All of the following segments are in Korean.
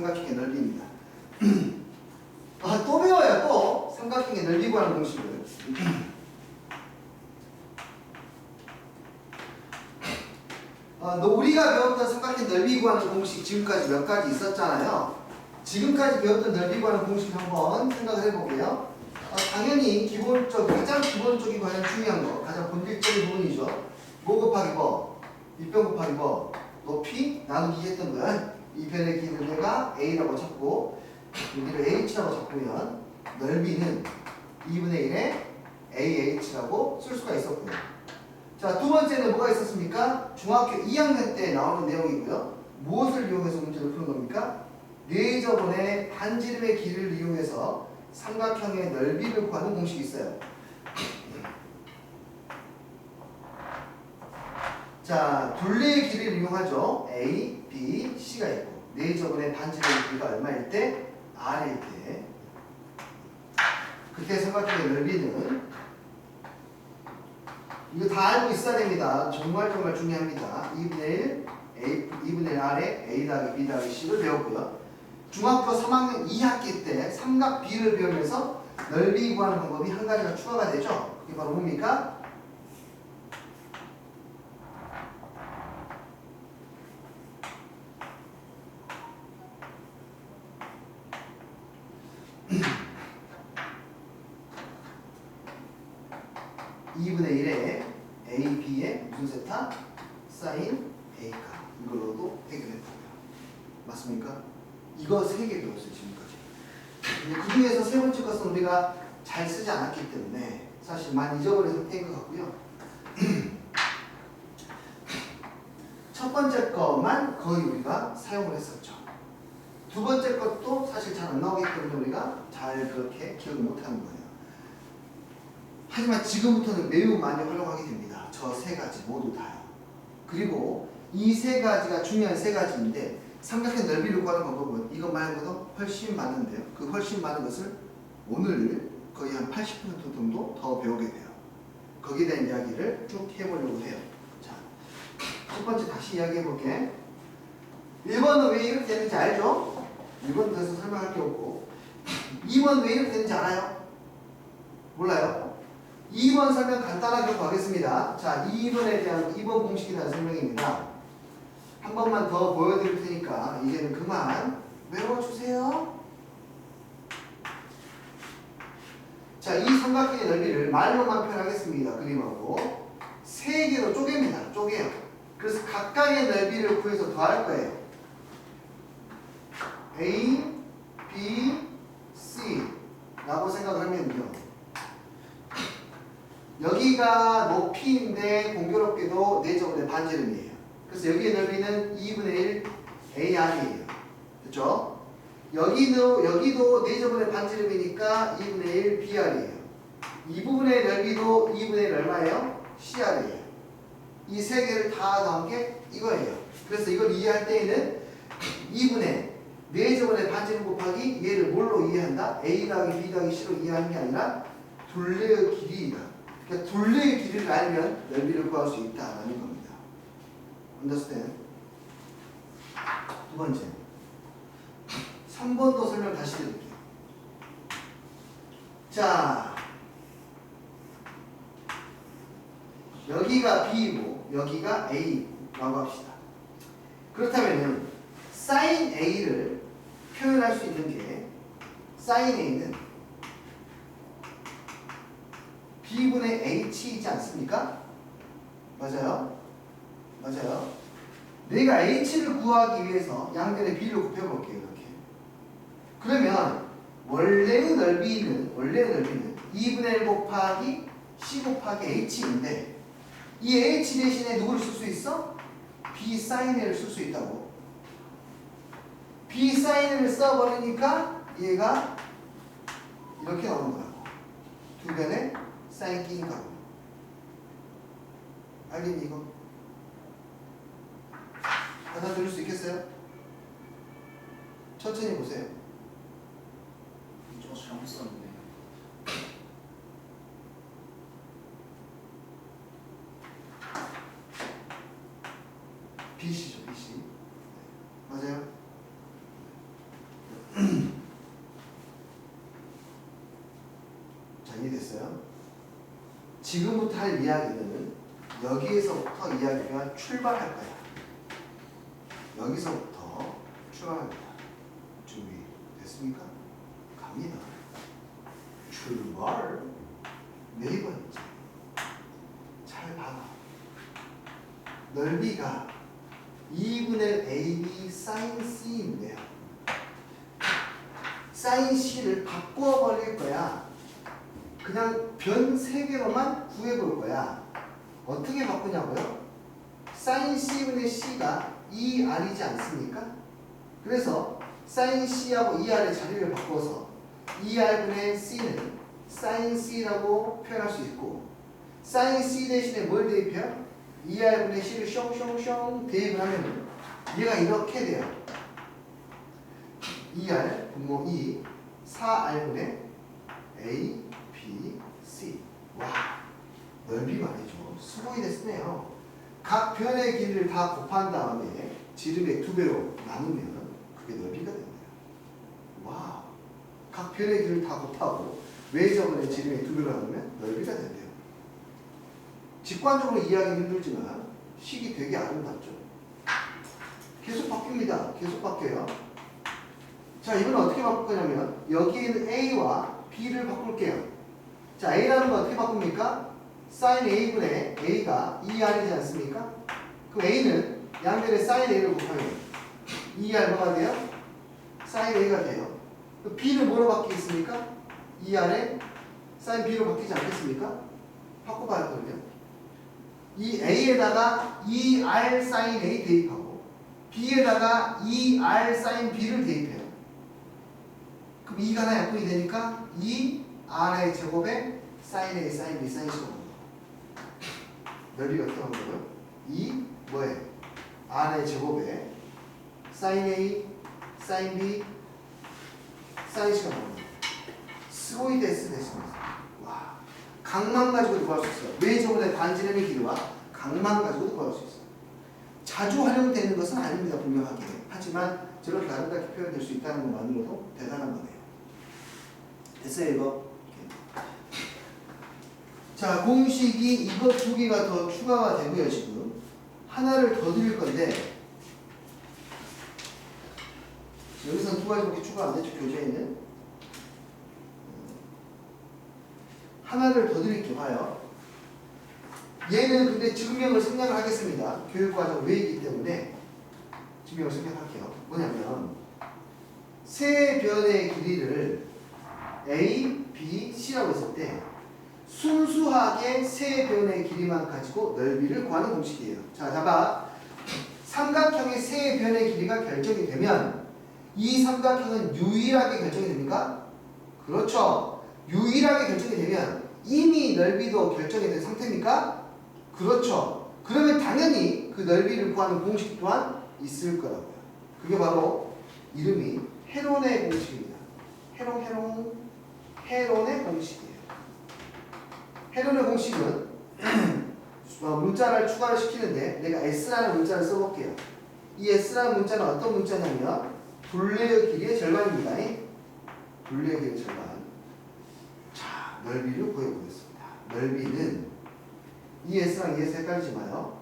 삼각형의 넓이입니다. 아, 또 배워요, 또. 삼각형의 넓이 구하는 공식을. 어, 너 우리가 배웠던 삼각형 넓이 구하는 공식 지금까지 몇 가지 있었잖아요. 지금까지 배웠던 넓이 구하는 공식 한번 생각을 해볼게요. 어, 당연히 기본적, 가장 기본적이고 가장 중요한 거, 가장 본질적인 부분이죠. 뭐 곱하기 뭐, 밑변 곱하기 뭐, 높이 나누기 했던 거야. 이 변의 길을 내가 A라고 잡고, 여기를 H라고 잡으면 넓이는 2분의 1의 AH라고 쓸 수가 있었고요. 자, 두 번째는 뭐가 있었습니까? 중학교 2학년 때 나오는 내용이고요. 무엇을 이용해서 문제를 푸는 겁니까? 레이저본의 반지름의 길이를 이용해서 삼각형의 넓이를 구하는 공식이 있어요. 자, 둘레의 길이를 이용하죠. A, B, C가 있고 레이저본의 반지름의 길이가 얼마일 때? R일 때 그때 삼각형의 넓이는 이거 다 알고 있어야 됩니다. 정말 정말 중요합니다. 2분의 1, A, 2분의 1 R에 A B C를 배웠고요. 중학교 3학년 2학기 때 삼각 B를 배우면서 넓이 구하는 방법이 한 가지가 추가가 되죠. 그게 바로 뭡니까? (2분의 1에 a, b의 무슨 세타? 사인 a가 이걸로도 해결했다고요. 맞습니까? 이거 세 개 배웠어요 지금까지. 그 중에서 세 번째 것은 우리가 잘 쓰지 않았기 때문에 사실 많이 잊어버린 상태인 것 같고요. 첫 번째 것만 거의 우리가 사용을 했었죠. 두 번째 것도 사실 잘 안 나오기 때문에 우리가 잘 그렇게 기억을 못하는 거예요. 하지만 지금부터는 매우 많이 활용하게 됩니다. 저 세 가지 모두 다요. 그리고 이 세 가지가 중요한 세 가지인데 삼각형 넓이를 구하는 방법은 이것 말고도 훨씬 많은데요. 그 훨씬 많은 것을 오늘 거의 한 80% 정도 더 배우게 돼요. 거기에 대한 이야기를 쭉 해보려고 해요. 자, 첫 번째 다시 이야기해 볼게. 1번은 왜 이렇게 되는지 알죠? 1번 더서 설명할 게 없고 2번 왜 이렇게 되는지 알아요? 몰라요? 2번 설명 간단하게 하겠습니다. 자, 2번에 대한 2번 공식에 대한 설명입니다. 한 번만 더 보여드릴 테니까 이제는 그만 외워주세요. 자, 이 삼각형의 넓이를 말로만 표현하겠습니다. 그림하고 세 개로 쪼갭니다. 쪼개요. 그래서 각각의 넓이를 구해서 더할 거예요. A, B, C 라고 생각을 하면요. 여기가 높이인데 공교롭게도 내적분의 반지름이에요. 그래서 여기의 넓이는 2분의 1 AR이에요. 그렇죠? 여기도 여기도 내적분의 반지름이니까 2분의 1 BR이에요. 이 부분의 넓이도 2분의 1 얼마예요? CR이에요. 이 세 개를 다 넣은 게 이거예요. 그래서 이걸 이해할 때에는 2분의 내적분의 반지름 곱하기 얘를 뭘로 이해한다? A 더하기 B 더하기 C로 이해하는 게 아니라 둘레의 길이다. 그러니까 둘레의 길이를 알면 넓이를 구할 수 있다라는 겁니다. understand? 두 번째. 3번도 설명 다시 드릴게요. 자. 여기가 B이고 여기가 A라고 합시다. 그렇다면은 sin A를 표현할 수 있는 게 sin A는 B분의 H이지 않습니까? 맞아요? 맞아요? 내가 H를 구하기 위해서 양변의 B를 곱해볼게요. 이렇게. 그러면 원래의 넓이는 원래의 넓이는 2분의 1 곱하기 C 곱하기 H인데 이 H 대신에 누구를 쓸 수 있어? B A를 쓸수 있다고. B A를 써버리니까 얘가 이렇게 나오는 거라고. 두 변에 사인 끼인 값. 알림 이거. 받아들일 수 있겠어요? 천천히 보세요. 이쪽 잘못 썼는데. BC죠, BC. 네. 맞아요? 자, 이해됐어요? 지금부터 할 이야기는 여기에서부터 이야기가 출발할 거야. 여기서부터 출발합니다. 준비됐습니까? 갑니다. 출발. 네 번째. 잘 봐봐. 넓이가 2분의 AB sin C인데요. sin C를 바꾸어 버릴 거야. 그냥 변세 개로만 구해볼 거야. 어떻게 바꾸냐고요? sin C분의 C가 2R이지 않습니까? 그래서 sin C하고 2R의 자리를 바꿔서 2R분의 C는 sin C라고 표현할 수 있고 sin C 대신에 뭘 대입해요? 2R분의 C를 숑숑숑 대입을 하면 얘가 이렇게 돼요. 2R 분모 2 4R분의 A, B, C 와 넓이 말이죠. 수고이 됐네요. 각 변의 길이를 다 곱한 다음에 지름의 두 배로 나누면 그게 넓이가 됩니다. 와, 각 변의 길이를 다 곱하고 외접원의 지름의 두 배로 나누면 넓이가 된대요. 직관적으로 이해하기 힘들지만 식이 되게 아름답죠. 계속 바뀝니다. 계속 바뀌어요. 자, 이건 어떻게 바꿀 거냐면 여기에 있는 A와 B를 바꿀게요. 자, A라는 건 어떻게 바꿉니까? sin A분의 A가 2R이지 않습니까? 그럼 A는 양변에 sin A를 곱하면 2R 뭐가 돼요? sin A가 돼요. 그럼 B는 뭐로 바뀌겠습니까? 2R에 sin B로 바뀌지 않겠습니까? 바꿔봐야 거든요. 이 A에다가 2R sin A 대입하고 B에다가 2R sin B를 대입해요. 그럼 2가 하나 약분이 되니까 2R의 제곱에 sin A, sin B, sin 나옵니다. 넓이가 어떻게 나온다고요? 2 뭐예요? R의 제곱에 sin A, sin B, sin C가 나옵니다. 스고이 데스 됐습니다. 와, 각만 가지고도 구할 수 있어요. 외제곱의 반지름의 길이와 각만 가지고도 구할 수 있어요. 자주 활용되는 것은 아닙니다. 분명하게. 하지만 저렇게 아름답게 표현될 수 있다는 것만으로도 대단한 거네요. 됐어요 이거? 자 공식이 이거 두 개가 더 추가가 되고요 지금. 하나를 더 드릴 건데 여기서 두 가지밖에 추가 안 됐죠 교재에는? 하나를 더 드릴게요 봐요. 얘는 근데 증명을 생략을 하겠습니다. 교육과정 외이기 때문에 증명을 생략할게요. 뭐냐면 세 변의 길이를 A, B, C라고 했을 때 순수하게 세 변의 길이만 가지고 넓이를 구하는 공식이에요. 자, 잡아. 삼각형의 세 변의 길이가 결정이 되면 이 삼각형은 유일하게 결정이 됩니까? 그렇죠. 유일하게 결정이 되면 이미 넓이도 결정이 된 상태입니까? 그렇죠. 그러면 당연히 그 넓이를 구하는 공식 또한 있을 거라고요. 그게 바로 이름이 헤론의 공식입니다. 헤론, 헤론, 헤론의 공식이에요. 헤론의 공식은 어, 문자를 추가를 시키는데 내가 S라는 문자를 써볼게요. 이 S라는 문자는 어떤 문자냐면 둘레의 길이의 절반입니다. 둘레의 길이의 절반. 자, 넓이를 구해보겠습니다. 넓이는 이 S랑 이 S 헷갈리지 마요.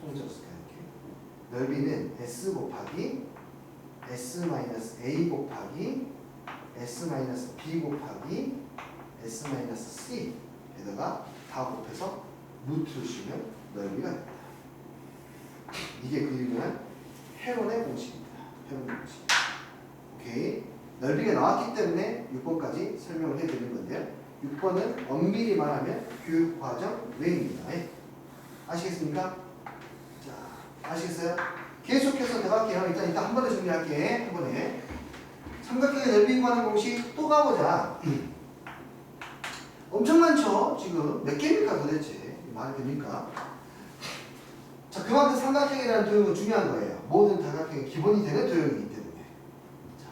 송정 스캔 이렇게. 넓이는 S 곱하기 S-A 곱하기 S-B 곱하기 S-C 에다가 다 곱해서 루트를 씌우면 넓이가 됩니다. 이게 그 이름은 헤론의 공식입니다. 헤론의 공식. 오케이. 넓이가 나왔기 때문에 6번까지 설명을 해드린 건데요. 6번은 엄밀히 말하면 교육과정 외입니다. 예. 아시겠습니까? 자, 아시겠어요? 계속해서 들어갈게요. 일단 일단 한 번에 정리할게. 한 번에. 삼각형의 넓이 구하는 공식 또 가보자. 엄청 많죠? 지금 몇 개입니까 도대체? 말이 됩니까? 자, 그만큼 삼각형이라는 도형은 중요한 거예요. 모든 다각형의 기본이 되는 도형이기 때문에. 자,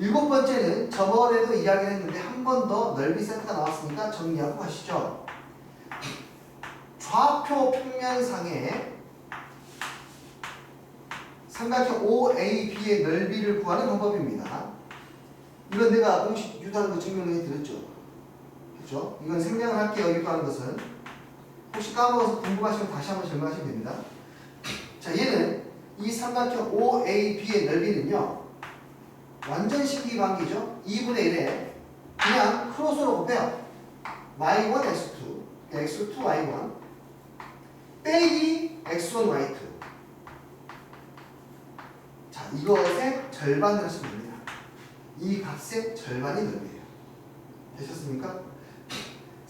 일곱 번째는 저번에도 이야기를 했는데 한 번 더 넓이 세트가 나왔으니까 정리하고 가시죠. 좌표 평면상에 삼각형 OAB의 넓이를 구하는 방법입니다. 이건 내가 공식 거 증명해 드렸죠. 그죠? 이건 생략을 할게요. 유도하는 것은. 혹시 까먹어서 궁금하시면 다시 한번 질문하시면 됩니다. 자, 얘는 이 삼각형 OAB의 넓이는요. 완전 신기관계죠. 2분의 1에 그냥 크로스로 곱해요. y1, x2, x2, y1 빼기 x1, y2 자, 이것의 절반을 하시면 됩니다. 이 값의 절반이 넓이에요. 되셨습니까?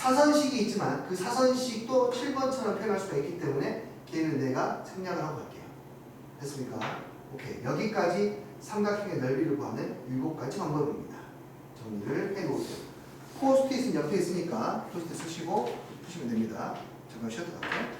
사선식이 있지만 그 사선식도 7번처럼 표현할 수가 있기 때문에 걔는 내가 생략을 하고 갈게요. 됐습니까? 오케이. 여기까지 삼각형의 넓이를 구하는 7가지 방법입니다. 정리를 해놓으세요. 포스트잇은 옆에 있으니까 포스트잇 쓰시고 푸시면 됩니다. 잠깐 쉬었다 갈게요.